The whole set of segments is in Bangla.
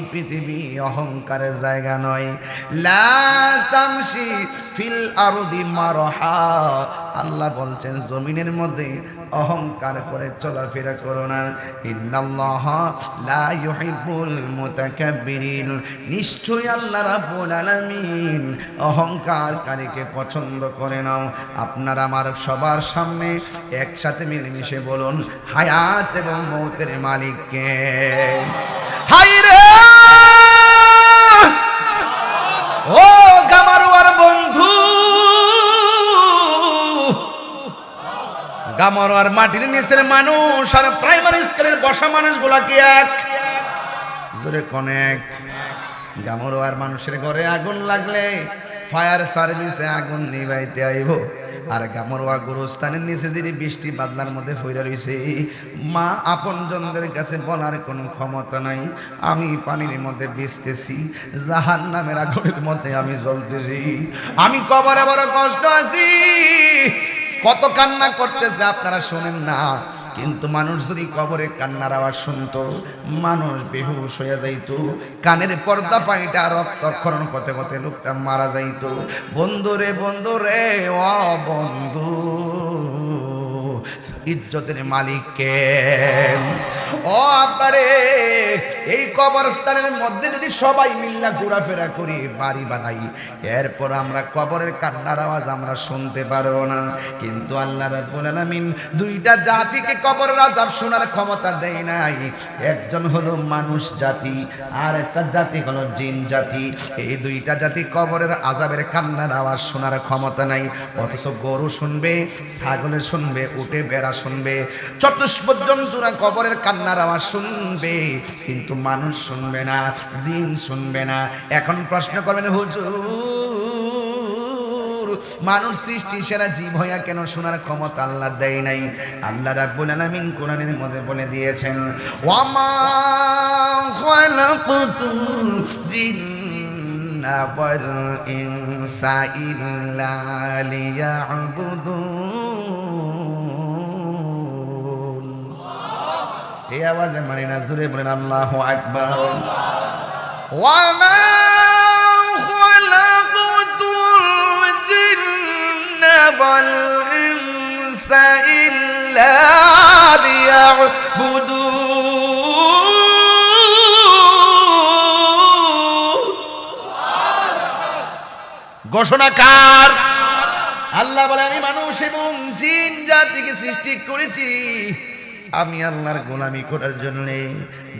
পৃথিবী অহংকারের জায়গা নয়। লা তামশি ফিল আরদি মারহা। আল্লাহ বলছেন, জমিনের মধ্যে অহংকার করে চলাফেরা করো না। ইন্নাল্লাহ লা ইউহিব্বুল মুতাকাব্বিরিন। নিশ্চয়ই আল্লাহ রাব্বুল অহংকারকারীকে পছন্দ করে নাও। আপনার আমার সবার সামনে একসাথে মিলেমিশে বলুন, হায়াত এবং মৌতের মালিককে। হাই রে। ও গামারুয়ার বন্ধু। গামারুয়ার মাটির নিচের মানুষ আর প্রাইমারি স্কুলের বসা মানুষগুলা কি এক? জোরে কনেক। গামরুয়ার মানুষের ঘরে আগুন লাগলে ফায়ার সার্ভিসে আগুন নিভাইতে আইব। আর গামরোয়া গুরুস্থানের নিচে যদি বৃষ্টি বাদলার মধ্যে ফইরা রইছে, মা আপনজনদের কাছে বলার কোনো ক্ষমতা নাই। আমি পানির মধ্যে ভিজতেছি জাহান নামের আগুনের মধ্যে আমি জ্বলতেছি। আমি কবরে বড় কষ্ট আছি। কত কান্না করতেছে আপনারা শোনেন না। কিন্তু মানুষ যদি কবরে কান্নার আওয়াজ শুনতো, মানুষ বেহুশ হয়ে যাইত, কানের পর্দা পাইটা রক্তক্ষরণ করতে করতে লোকটা মারা যাইত। বন্ধুরে বন্ধুরে ও বন্ধু। ইজ্জতের মালিককে। ও আব্বারে, এই কবরস্থানের মধ্যে যদি সবাই মিল্লা ঘোরাফেরা করি, বাড়ি বানাই, এরপর আমরা কবরের কান্নার আওয়াজ আমরা শুনতে পারব না। কিন্তু আল্লাহ রাব্বুল আলামিন দুইটা জাতিকে কবরের আজাব শোনার ক্ষমতা দেয় নাই। একজন হলো মানুষ জাতি, আর একটা জাতি হলো জিন জাতি। এই দুইটা জাতি কবরের আজাবের কান্নার আওয়াজ শোনার ক্ষমতা নাই। অথচ গরু শুনবে ছাগলের শুনবে, উঠে বেড়া শুনবে চতুষ্পদ জন্তুরা কবরের কান্নার আওয়াজ শুনবে, কিন্তু মানুষ শুনবে না, জিন শুনবে না। এখন প্রশ্ন করবেন, হুজুর, মানুষ সৃষ্টি সেরা জীব হইয়া কেন শোনার ক্ষমতা আল্লাহ দেয় নাই? আল্লাহ রাব্বুল আলামিন কোরআনের মধ্যে বলে দিয়েছেন, ওয়ামা খালাকতুল ওয়াল ইনসা ইল্লা এই আওয়াজে মানি না জুড়ে বলেন আল্লাহ আকবার। ওয়ামা খালাকতুল জিন্না ওয়াল ইনসা ইল্লা লিয়াবুদুন ঘোষণাকার আল্লাহ বলে আমি মানুষ এবং জিন জাতিকে সৃষ্টি করেছি। আমি আল্লাহর গোলামি করার জন্যে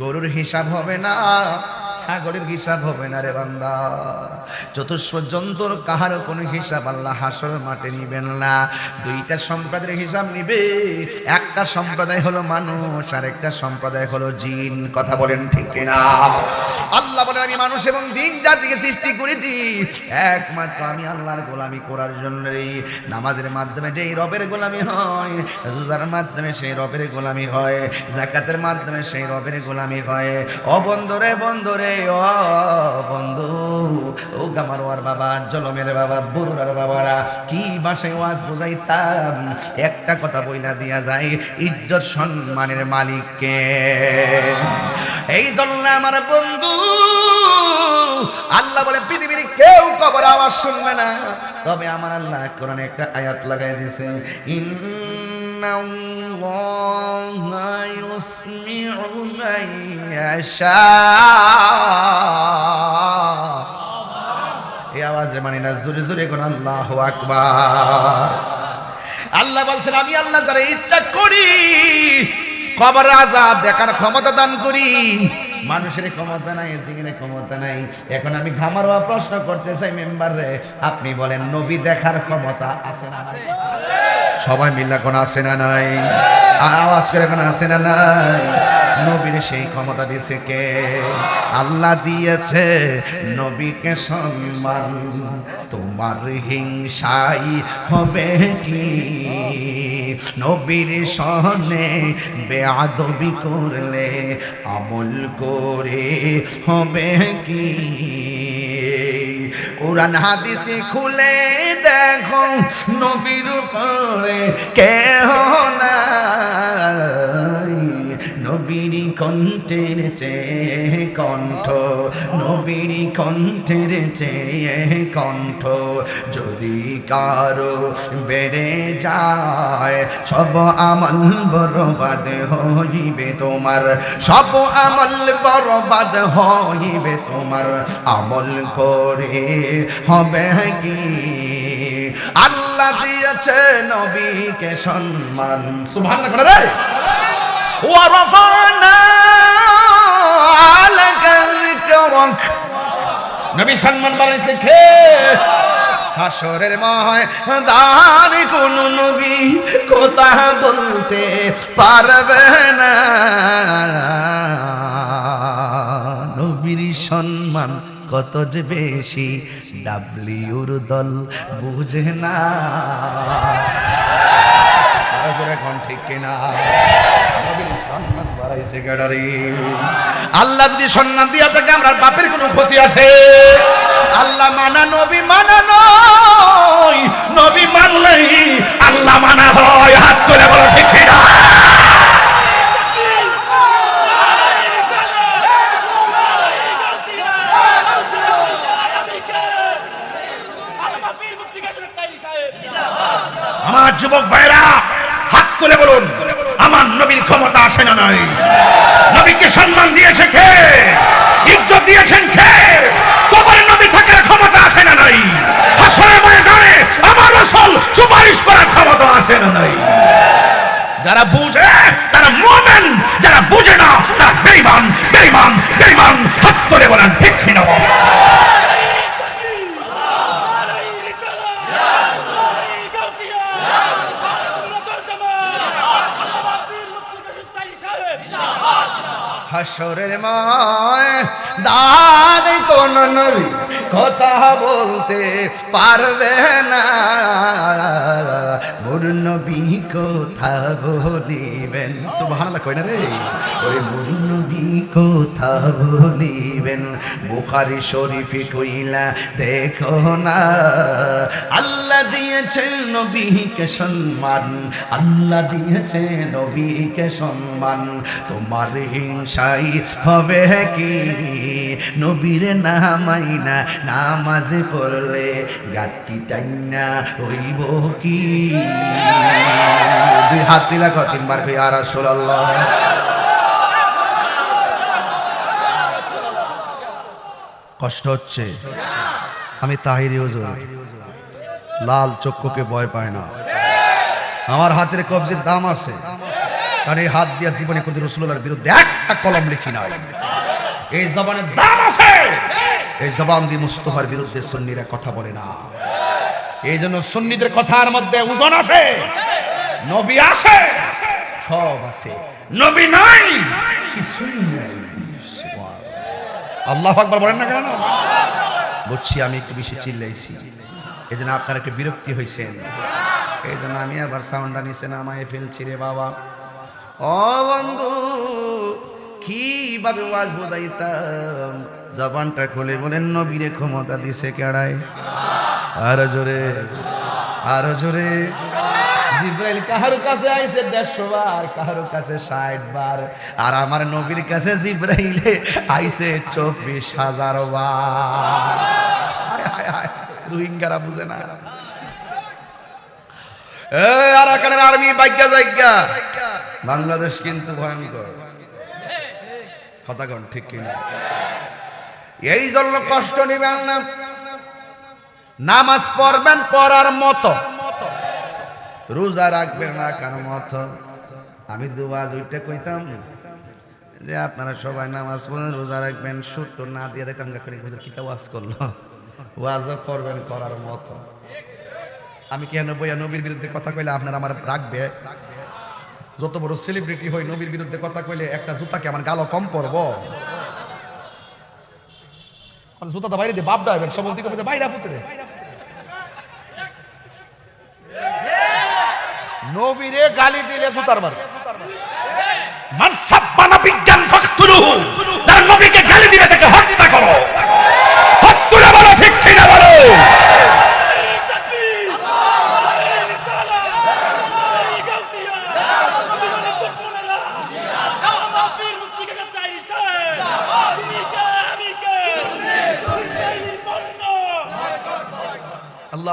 গরুর হিসাব হবে না। ছাগলের হিসাব হবে না রে বান্দা। চতুষ্প জন্তুর কাহার কোনো হিসাব আল্লাহ হাসর মাঠে নিবেন না। দুইটা সম্প্রদায়ের হিসাব নিবে। একটা সম্প্রদায় হলো মানুষ, আর একটা সম্প্রদায় হলো জিন। কথা বলেন ঠিক কিনা? আল্লাহ বলেন, আমি মানুষ এবং জিন জাতিকে সৃষ্টি করেছি। একমাত্র আমি আল্লাহর গোলামি করার জন্যই। নামাজের মাধ্যমে যেই রবের গোলামি হয়, রোজার মাধ্যমে সেই রবের গোলামি হয় জাকাতের মাধ্যমে সেই রবের গোলামি হয়। ও বন্ধুরে বন্ধুরে ও বন্ধু, ও গামারোয়ার বাবা, জলমের বাবা বরুরার বাবারা, কি বাসায় ওয়াজ বোঝাইতাম? একটা কথা বইলা দিয়া যায় ইজ্জত সম্মানের মালিককে। এই জন্য আমার বন্ধু, আল্লাহ বলে, পৃথিবীর কেউ কবর আওয়াজ শুনবে না। তবে আমার আল্লাহ কোরআনে একটা আয়াত লাগাই ইন্নাল্লাহা ইউসমিউ মান ইয়াশা এই আওয়াজে মানে না জোরে জোরে কোন আল্লাহু আকবার। আল্লাহ বলছেন, আমি আল্লাহ যারা ইচ্ছা করি, কবর আজাব দেখার ক্ষমতা দান করি। মানুষের ক্ষমতা নাই জিগিনের ক্ষমতা নাই। এখন আমি ঘামারোয়া প্রশ্ন করতে চাই, মেম্বার আপনি বলেন, নবী দেখার ক্ষমতা আছে না নাই? সবাই মিলে এখন আছে না নাই? আওয়াজ করে এখন আছে না নাই? নবীর সেই ক্ষমতা দিয়েছে কে? আল্লাহ দিয়েছে নবীকে সম্মান। তোমার হিংসাই হবে কি? নবীর সহনে বেআদবি করলে আমল করে হবে কি? কোরআন হাদিসে খুলে দেখো নবীর পরে কেহ নবী নবীর কণ্ঠের চেয়ে কণ্ঠ, নবীর কণ্ঠের চেয়ে কণ্ঠ। যদি কারও বেড়ে যায়, সব আমল বরবাদ হইবে তোমার। সব আমল বরবাদ হইবে তোমার। আমল করে হবে কি? আল্লাহ দিয়েছে নবীকে সম্মান। সুবহানাল্লাহ করে নবী সম্মান বাড়াইছে খে হাসরের ময় দান কোন নবী কথা বলতে পারবে না। নবীর সম্মান কত যে বেশি ডাব্লিউর দল বুঝে না। আরও জোরে ঠিক কিনা। আল্লাহ যদি সম্মান দিয়া থাকে আমরা বাপের কোনো ক্ষতি আছে? আল্লাহ মানা নবী মানা নবী মানলেই আল্লাহ মানা হয়। হাত করে বলো, ঠিক আমার যুবক ভাইরা, হাত তুলে বলুন। নবীর ক্ষমতা আছে না নাই। নবীকে সম্মান দিয়েছে কে? ইজ্জত দিয়েছেন কে? কবরে নবী থাকার ক্ষমতা আসে না নাই। হাসরের ময়দানে আমার রাসূল সুপারিশ করার ক্ষমতা আসে না নাই। যারা বুঝে, তারা মুমিন। যারা বুঝে না, তারা বেঈমান বেঈমান বেঈমান। হাত তুলে বলেন, ঠিক কিনা বলেন? হাসরের মায় দাদ কোন নবী কথা বলতে পারবে না। মোর নবী বুখারী শরীফে কইলা, দেখো না, আল্লাহ দিয়েছে নবীকে সম্মান, আল্লাহ দিয়েছে নবীকে সম্মান। তোমার হিংসাই হবে কি? নবীর নামাই না নামাজে পড়লে গাটি টাইনা হইব কি? দুই হাত দিলা কত তিনবার কই আর রাসূলুল্লাহ। কষ্ট হচ্ছে। আমি তাহিরি হুজুর। লাল চক্ষুকে ভয় পায় না। আমার হাতের কবজির দাম আছে। কারণ এই হাত দিয়া জীবনে কোনদিন রসুল্লাহর বিরুদ্ধে একটা কলম লিখি নাই। এই জবানের দাম আছে। এই জবান দিয়ে মুস্তফার বিরুদ্ধে সন্নিরা কথা বলে না। এই জন্য সুন্নিদের কথার মধ্যে ওজন আছে নবী আছে সব আছে নবী নাই। কিছুই আল্লাহ আকবার বলেন না কেন? বুঝছি আমি একটু বেশি চিল্লাইছি। এই জন্য আপনার একটু বিরক্তি হয়েছেন এই জন্য আমি আবার সাউন্ডটা নিচে নামায় ফেলছি রে বাবা। ও বন্ধু, কীভাবে ওয়াজ বোঝাইতাম? জবানটা খুলে বলেন, নবীরে ক্ষমতা দিছে কেড়ায়? আর জোরে আর জোরে। জিব্রাইল কাহার কাছে আইছে দেড়শো বার, কাহার কাছে ষাট বার, আর আমার নবীর কাছে জিব্রাইলে আইছে চব্বিশ হাজার বার। রোহিঙ্গারা বুঝে না। এ আরাকানের আর্মি বাইকা জায়গা বাংলাদেশ কিন্তু ভয়ঙ্কর। কথা কন, ঠিক কিনা? এই জন্য কষ্ট নিবেন না। নামাজ পড়বেন, পড়ার মতো। রোজা রাখবেন না কার মতো। আমি দুবাজ ওইটা কইতাম যে আপনারা সবাই নামাজ পড়েন, রোজা রাখবেন সুট্ট না দিয়ে দেখতাম কিতা ওয়াজ করল। ওয়াজও করবেন করার মতো। আমি কেন বইয়া নবীর বিরুদ্ধে কথা কইলে আপনারা আমার রাখবে? যত বড় সেলিব্রিটি হই, নবীর বিরুদ্ধে কথা কইলে একটা জুতাকে আমার গালো কম পরব। জুতা তো বাইরে দিয়ে বাপ ডাইবেন সব দিকে বলছে বাইরে ফুটে নবীরে গালি দিলে জুতার মার। মান সাব্বানা বিজ্ঞান ফাকতুলুহু যারা নবীকে গালি দিবে তাকে হত্যা করো।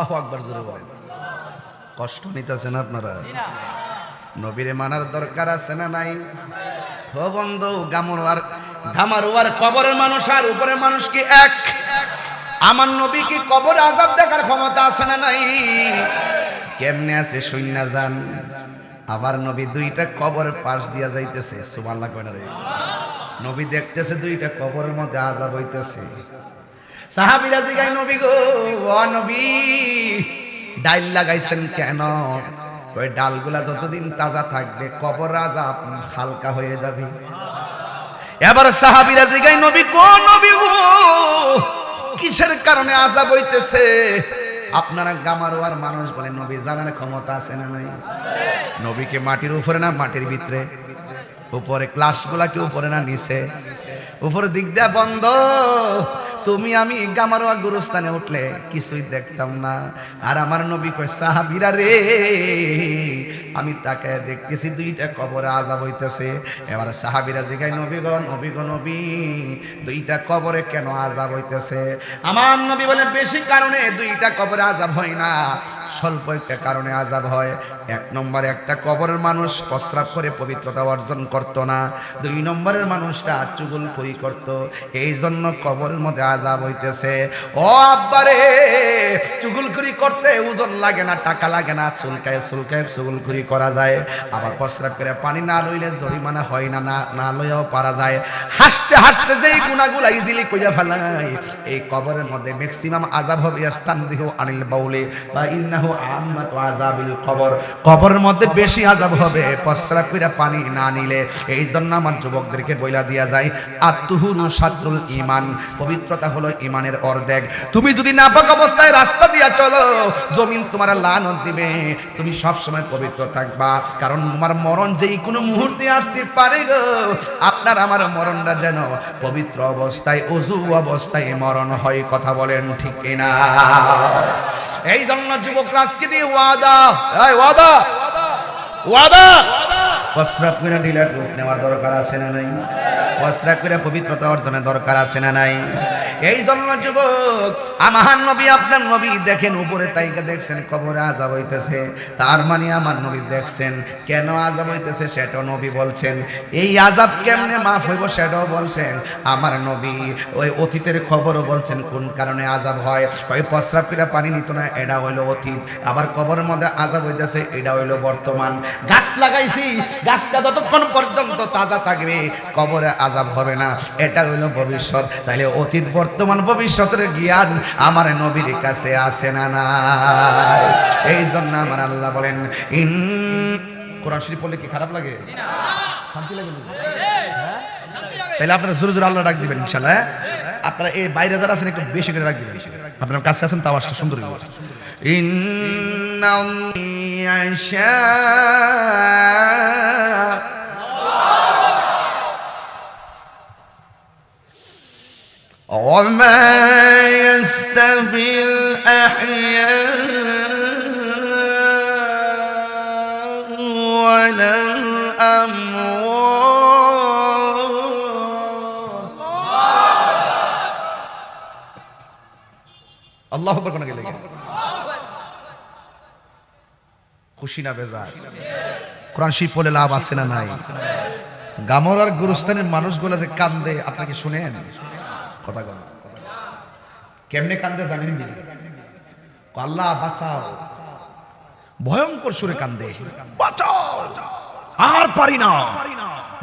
আল্লাহ আকবার জোরে বলেন। কষ্ট নিতেছেন আপনারা? নবীরে মানার দরকার আছে না নাই? ও বন্ধু গামরোয়ার গামারোয়ার কবরের মানুষ আর উপরের মানুষ কি এক? আমার নবী কি কবর আজাব দেখার ক্ষমতা আছে না নাই? কেমনে আছে শূন্য যান। আবার নবী দুইটা কবর পাশ দিয়া যাইতেছে, সুবহানাল্লাহ কয় না নবী দেখতেছে দুইটা কবরের মধ্যে আজাব হইতেছে। সাহাবীরা জিগাই নবী গো, ও নবী, ডাইল লাগাইছেন কেন? ওই ডালগুলা যতদিন তাজা থাকবে, কবর আজাব হালকা হয়ে যাবে। এবার সাহাবীরা জিগাই নবী গো নবী গো, কিসের কারণে আজাব হইতেছে? আপনারা গামারোয়ার মানুষ বলে, নবী জানার ক্ষমতা আছে না নাই? নবীকে মাটির উপরে না, মাটির ভিতরে? উপরে ক্লাসগুলা কি উপরে না, নিচে? উপরে দিক দেয়া বন্ধ। তুমি আমি গামারোয়া গুরুস্থানে উঠলে কিছুই দেখতাম না। আর আমার নবী কয়, সাহাবিরা রে, আমি তাকে দেখতেছি দুইটা কবরে আজাব হইতেছে। এবার সাহাবিরা জিগাই নবীগণ নবীগণ নবী দুইটা কবরে কেন আজাব হইতেছে? আমার নবী বলে, বেশি কারণে দুইটা কবরে আজাব হয় না। স্বল্প একটা কারণে আজাব হয়। এক নম্বরে একটা কবরের মানুষ প্রস্রাব করে পবিত্রতা অর্জন করত না। দুই নম্বরের মানুষটা চুগুল করি করত। এই জন্য কবরের মধ্যে আজাব হইতেছে। ও আব্বারে, চুগুল করি করতে ওজন লাগে না, টাকা লাগে না, চুলকায় চুলকায় চুগুল করি করা যায়। আবার প্রস্রাব করে পানি না লইলে জরিমানা হয় না না লইয়াও পারা যায়। হাসতে হাসতে যেই গুণাগুলা ইজিলি কইয়া ফেলাই এই কবরের মধ্যে ম্যাক্সিমাম আজাব হবে স্থান দিহ আনিল বাউলে। বা ইন্নাহু আম্মাত আজাবিল কবর। মধ্যে বেশি আজাব হবে। প্রস্রাব করে পানি না নিলে। এই জন্য আমার যুবকদেরকে বইলা দিয়া যায়, আত্মহুরু সাত্রুল ইমান পবিত্রতা হলো ইমানের অর্ধেক। তুমি যদি নাপাক অবস্থায় রাস্তা দিয়া চলো, জমিন তোমার লানত দিবে। তুমি সব সময় পবিত্র থাকবা। কারণ তোমার মরণ যেই কোনো মুহূর্তে আসতে পারে গো। আপনার আমার মরণটা যেন পবিত্র অবস্থায়, অজু অবস্থায় মরণ হয়, কথা বলেন ঠিক না এই জন্য যুবক রাজকে দিয়ে ওয়াদা। ওয়াদা। ওয়াদা? প্রস্রাব করে ডিলার রূপ নেওয়ার দরকার আছে না নাই? প্রস্রাব করে পবিত্রতা অর্জনের দরকার আছে না নাই? এই জন্য যুবক, আমার নবী আপনার নবী দেখেন, উপরে তাইকে দেখছেন, কবরে আজাব হইতেছে। তার মানে আমার নবী দেখছেন। কেন আজাব হইতেছে সেটাও নবী বলছেন। এই আজাব কেমনে মাফ হইব সেটাও বলছেন। আমার নবী ওই অতীতের খবরও বলছেন, কোন কারণে আজাব হয়? ওই প্রস্রাব করে পানি নিত না এটা হইল অতীত। আবার কবরের মধ্যে আজাব হইতেছে এটা হইল বর্তমান। গাছ লাগাইছি গাছটা যতক্ষণ পর্যন্ত তাজা থাকবে, কবরে আজাব হবে না। এটা হইল ভবিষ্যৎ। তাইলে অতীত বর্তমান ভবিষ্যতের জ্ঞান আমার নবীর কাছে আছে না নাই। এই জন্য আমার আল্লাহ বলেন, ইন কোরআন শরীফ পড়লে কি খারাপ লাগে? শান্তি লাগে হ্যাঁ? তাহলে আপনারা জোরে জোরে আল্লাহ ডাক দিবেন, ইনশাল্লাহ হ্যাঁ? আপনারা এই বাইরে যারা আছেন, একটু বেশি করে দিবেন। আপনার কাছে আছেন, তাও আসলে সুন্দর হইব يشاء وما يستفي الأحياء খুশি না বেজার। কোরআন শরীফ পড়লে লাভ আছে না নাই? গামরার গুরুস্থানের মানুষগুলো যে কান্দে, আপনাকে শুনেন? কথা বল কেমনে কান্দে জানেন আল্লাহ বাঁচাও। ভয়ঙ্কর সুরে কান্দে। বাঁচাও। আর পারি না।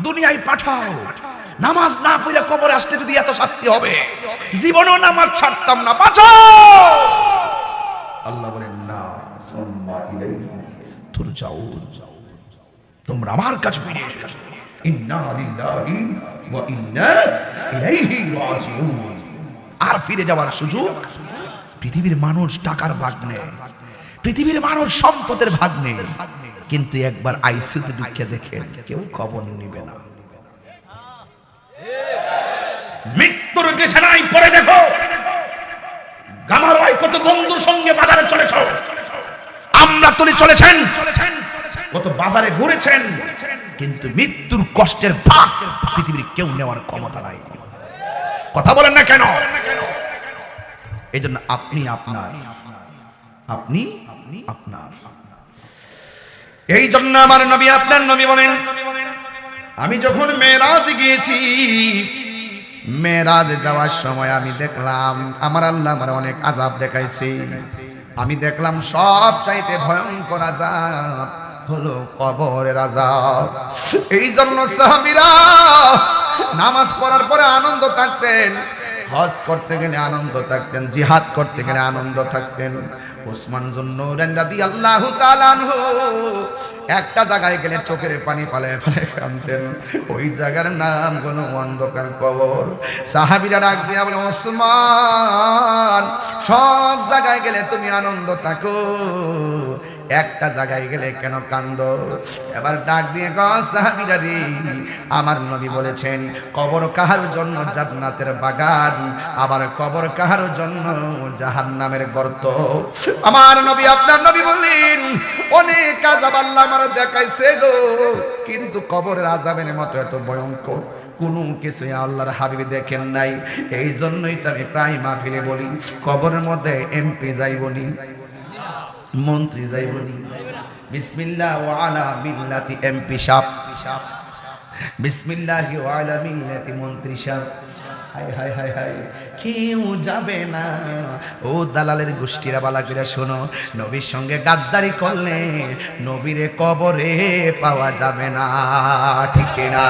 দুনিয়ায় পাঠাও। নামাজ না পড়ে কবরে আসতে যদি এত শাস্তি হবে, জীবনও নামাজ ছাড়তাম না। বাঁচাও। আল্লাহ বলেন, না তুরজাউন তোমরা আমার কাছে ফিরে আর ফিরে যাওয়ার সুযোগ পৃথিবীর মানুষ টাকার ভাগ নেয়। পৃথিবীর মানুষ সম্পদের ভাগ নেয়। কিন্তু একবার আইসিউতে ঢুকে দেখেন কেউ খবর নিবে না। মৃত্যুর বিছানায় পড়ে দেখো। গামারয় কত বন্ধুর সঙ্গে বাজারে চলেছ। আমরা তুলে চলেছেন। কত বাজারে ঘুরেছেন। কিন্তু মৃত্যুর কষ্টের ভাগ পৃথিবীর কেউ নেওয়ার ক্ষমতা নাই। কথা বলেন না কেন? এই জন্য আপনি আপনার আপনি আপনি আপনার। এই জন্য আমার নবী আপনার নবী বলেন আমি যখন মেরাজ গিয়েছি মেরাজ যাওয়ার সময় আমি দেখলাম আমার আল্লাহ আমার অনেক আজাব দেখাইছে। আমি দেখলাম সব চাইতে ভয়ঙ্কর আজাব হলো কবরের আজাব এই জন্য সাহাবীরা নামাজ পড়ার পরে আনন্দ থাকতেন, হজ করতে গেলে আনন্দ থাকতেন, জিহাদ করতে গেলে আনন্দ থাকতেন। ওসমান জন্য রাদি আল্লাহ একটা জায়গায় গেলে চোখের পানি পালায় পালায় কানতেন ওই জায়গার নাম কোন অন্ধকার কবর। সাহাবিরা ডাক দিয়া বলে, ওসমান, সব জায়গায় গেলে তুমি আনন্দ থাকো। একটা জায়গায় গেলে কেন কান্দ? এবার ডাক দিয়ে গ সাহাবিরা রে, আমার নবী বলেছেন, কবর কাহার জন্য জান্নাতের বাগান, আবার কবর কাহার জন্য জাহান্নামের গর্ত। আমার নবী, আপনার নবী বললেন, অনেক আজাব আল্লাহ আমার দেখাইছে গো, কিন্তু কবরের আজাবের মতো এত ভয়ঙ্কর, কোনো কিছু আল্লাহর হাবিবি দেখেন নাই। এই জন্যই তো আমি প্রায় মাহফিলে বলি, কবরের মধ্যে এমপি যাইবনি। মন্ত্রী যাইবনি। বিসমিল্লাহ ওয়া আলা মিল্লাতি এমপি সাপ বিসমিল্লাহ ওয়া আলা মিল্লাতি মন্ত্রী সাপ হাই হাই হাই হাই কেউ যাবে না। ও দালালের গোষ্ঠীরা বালা করে শোনো, নবীর সঙ্গে গাদ্দারি করলে নবীরে কবরে পাওয়া যাবে না, ঠিক না